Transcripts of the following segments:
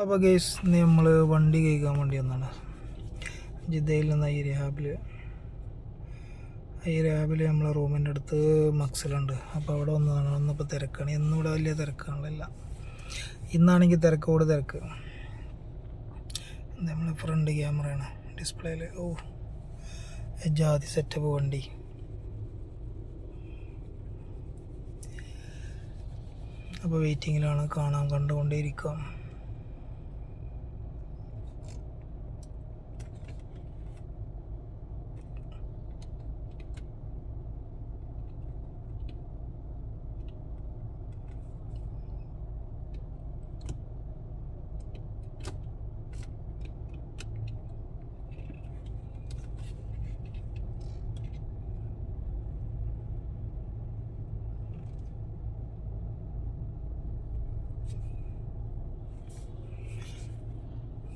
അപ്പോൾ ഗേസ് നമ്മൾ വണ്ടി കഴിക്കാൻ വേണ്ടി വന്നാണ് ജിദ്ദയിൽ നിന്ന് ഈ രാബിൽ ഈ രാബിൽ നമ്മളെ റൂമിന്റെ അടുത്ത് മക്സലുണ്ട്. അപ്പോൾ അവിടെ വന്നതാണ്. ഒന്നിപ്പോൾ തിരക്കാണ്. ഇന്നിവിടെ വലിയ തിരക്കാണല്ല ഇന്നാണെങ്കിൽ തിരക്കോട് തിരക്ക്. നമ്മളെ ഫ്രണ്ട് ക്യാമറയാണ് ഡിസ്പ്ലേയിൽ ഓ ജാതി സെറ്റപ്പ് വണ്ടി. അപ്പോൾ വെയിറ്റിങ്ങിലാണ് കാണാൻ കണ്ടുകൊണ്ടേയിരിക്കാം.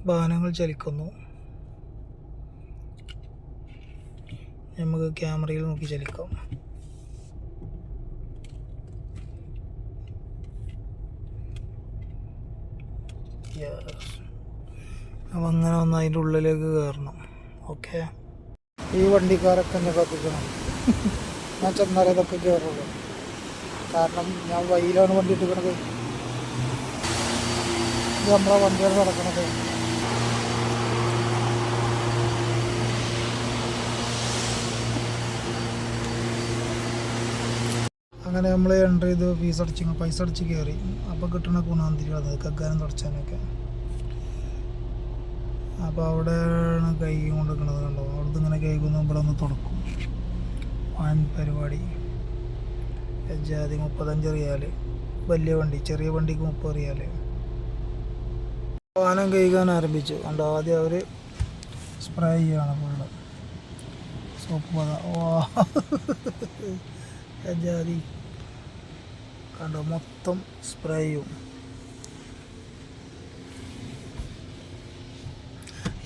വാഹനങ്ങൾ ചലിക്കുന്നു. നമുക്ക് ക്യാമറയിൽ നോക്കി ചലിക്കാം. അപ്പം അങ്ങനെ ഒന്ന് അതിന്റെ ഉള്ളിലേക്ക് കയറണം ഓക്കെ ഈ വണ്ടിക്കാരൊക്കെ എന്നെ കത്തിക്കണം ഞാൻ ചെന്നാലേ ഇതൊക്കെ കയറുള്ളൂ കാരണം ഞാൻ വഴിയിലാണ് വണ്ടി ഇട്ടിക്കണത് ഇത് നമ്മളെ വണ്ടിയാണ് നടക്കണത് അങ്ങനെ നമ്മൾ എന്റർ ചെയ്ത് ഫീസ് അടിച്ച് പൈസ അടിച്ച് കയറി അപ്പോൾ കിട്ടണ ഗുണം അത് കഗ്ഗാനം തുടച്ചാനൊക്കെ. അപ്പോൾ അവിടെയാണ് കൈ കൊണ്ടിരിക്കണത് കണ്ടോ? അവിടുന്ന് ഇങ്ങനെ കൈ കൊന്ന് ഇവിടെ ഒന്ന് തുടക്കും. വൻ പരിപാടി. ജാതി മുപ്പത്തഞ്ച് റിയാൽ വലിയ വണ്ടി ചെറിയ വണ്ടിക്ക് മുപ്പത് റിയാൽ വാഹനം കഴുകാൻ ആരംഭിച്ചു. കണ്ടോ? ആദ്യം അവർ സ്പ്രേ ചെയ്യുകയാണ് ഫുള്ള് സോപ്പ് പത. വാ. ജാതി കണ്ടോ മൊത്തം സ്പ്രേ ചെയ്യും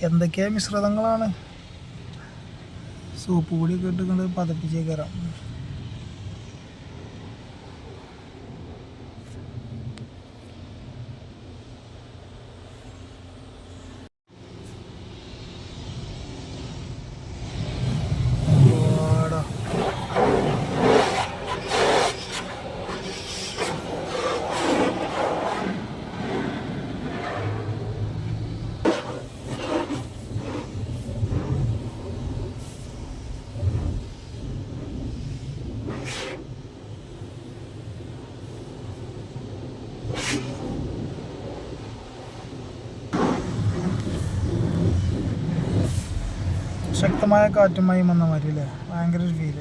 എന്തൊക്കെയാ മിശ്രിതങ്ങളാണ്? സോപ്പ് പൊടിയൊക്കെ ഇട്ടുകൊണ്ട് പതപ്പിച്ചേക്കരാം. ശക്തമായ കാറ്റുമായി വന്ന മാതിരി അല്ലേ ഭയങ്കര ഒരു ഫീൽ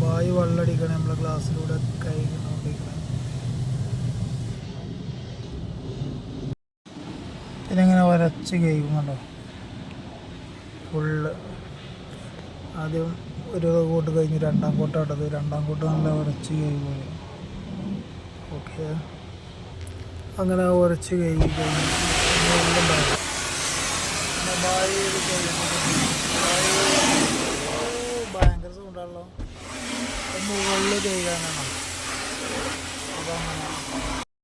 ബായി വെള്ളടിക്കണേ നമ്മളെ ഗ്ലാസ്സിലൂടെ കൈ ഇതിനെങ്ങനെ വരച്ച് കഴിക്കുന്നുണ്ടോ ഫുള്ള്. ആദ്യം ഒരു കോട്ട് കഴിഞ്ഞ് രണ്ടാം കോട്ട് ഇട്ടത് രണ്ടാം കോട്ട് നല്ല ഉരച്ച് കഴിയുമ്പോൾ ഓക്കെ. അങ്ങനെ ഉരച്ച് കഴുകി കഴിഞ്ഞ് ചെയ്ത് കഴിയുമ്പോൾ ബായ് ഓ, ഭയങ്കര സൗണ്ടാണല്ലോ മുകളിൽ കഴുകാനാണ് അപ്പം അങ്ങനെ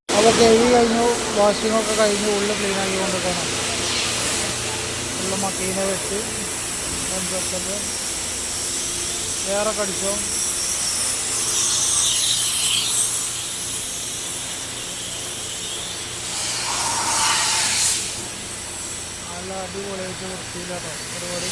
അപ്പോൾ കഴുകി കഴിഞ്ഞു വാഷിംഗ് ഒക്കെ കഴിഞ്ഞു ഉള്ളിൽ ക്ലീൻ ആക്കി കൊണ്ടുപോകണം ഉള്ള മക്കീന വെച്ച് പഞ്ചൊക്കെ വേറെ കടിച്ചോ നല്ല അടിപൊളിയായിട്ട് വൃത്തിയില്ലാട്ടോ പരിപാടി